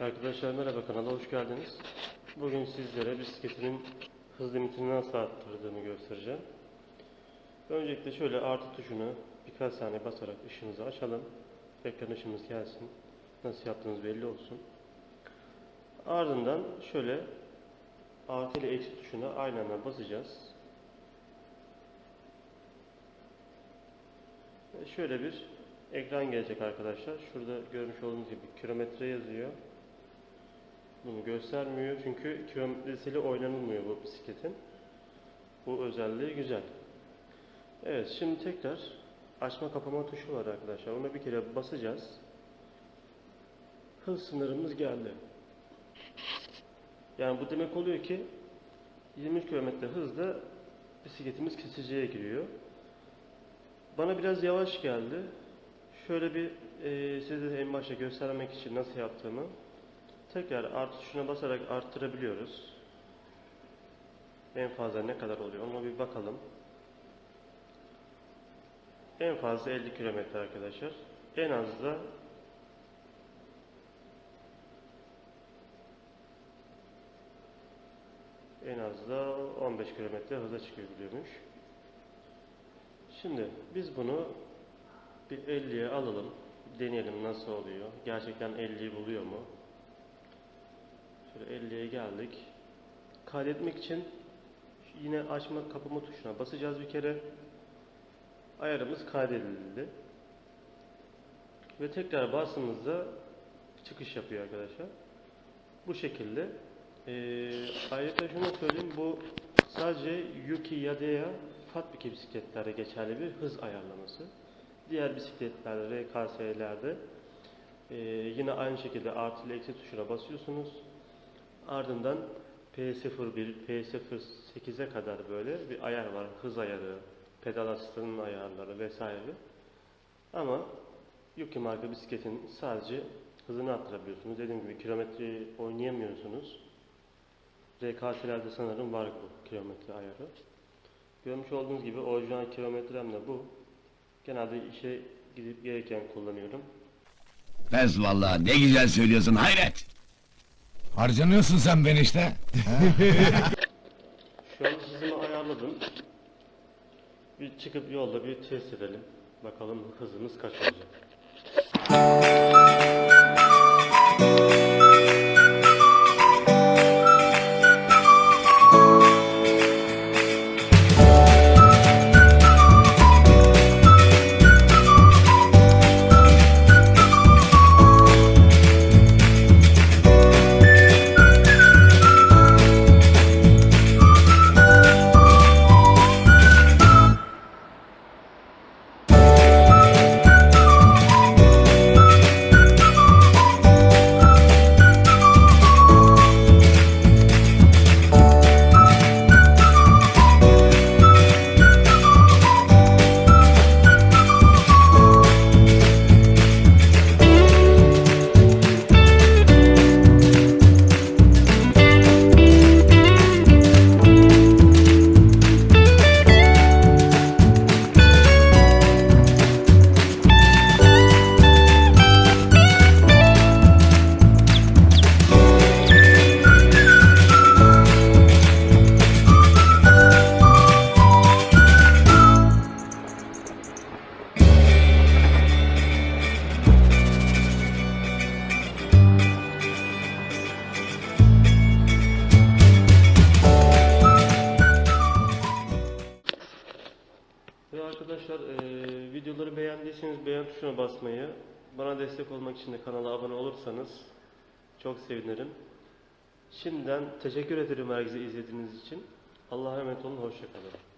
Arkadaşlar merhaba kanala hoş geldiniz. Bugün sizlere bisikletimin hız limitini nasıl arttırdığımı göstereceğim. Öncelikle şöyle artı tuşunu birkaç saniye basarak ışığımızı açalım. Ekran ışığımız gelsin. Nasıl yaptığınız belli olsun. Ardından şöyle artı ile eksi tuşuna aynı anda basacağız. Şöyle bir ekran gelecek arkadaşlar. Şurada görmüş olduğunuz gibi kilometre yazıyor. Bunu göstermiyor çünkü kilometresiyle oynanılmıyor bu bisikletin. Bu özelliği güzel. Evet şimdi tekrar açma kapama tuşu var arkadaşlar. Ona bir kere basacağız. Hız sınırımız geldi. Yani bu demek oluyor ki 20 km hızla bisikletimiz kesiciye giriyor. Bana biraz yavaş geldi. Şöyle bir e, size en başta göstermek için nasıl yaptığımı tekrar artı tuşuna basarak arttırabiliyoruz. En fazla ne kadar oluyor ona bir bakalım. En fazla 50 km arkadaşlar. En az da en az da 15 km hıza çıkabiliyormuş. Şimdi biz bunu bir 50'ye alalım. Deneyelim nasıl oluyor. Gerçekten 50'yi buluyor mu? Şöyle 50'ye geldik. Kaydetmek için yine açma kapama tuşuna basacağız bir kere. Ayarımız kaydedildi. Ve tekrar bastığımızda çıkış yapıyor arkadaşlar. Bu şekilde. Ee, ayrıca şunu söyleyeyim. Bu sadece Yuki Yadeya Fatbiki bisikletlerde geçerli bir hız ayarlaması. Diğer bisikletlerde, RKS'lerde e, yine aynı şekilde artı ile eksi tuşuna basıyorsunuz. Ardından P01, P08'e kadar böyle bir ayar var. Hız ayarı, pedal asistanın ayarları vesaire. Ama Yuki marka bisikletin sadece hızını arttırabiliyorsunuz. Dediğim gibi kilometreyi oynayamıyorsunuz. RKS'lerde sanırım var bu kilometre ayarı. Görmüş olduğunuz gibi orijinal kilometrem de bu. Genelde işe gidip gelirken kullanıyorum. Bez vallahi ne güzel söylüyorsun hayret. Harcanıyorsun sen ben işte. Şu an hızımı ayarladım. Bir çıkıp yolda bir test edelim. Bakalım hızımız kaç olacak. Beğendiyseniz beğen tuşuna basmayı, bana destek olmak için de kanala abone olursanız çok sevinirim. Şimdiden teşekkür ederim herkese izlediğiniz için. Allah'a emanet olun, hoşçakalın.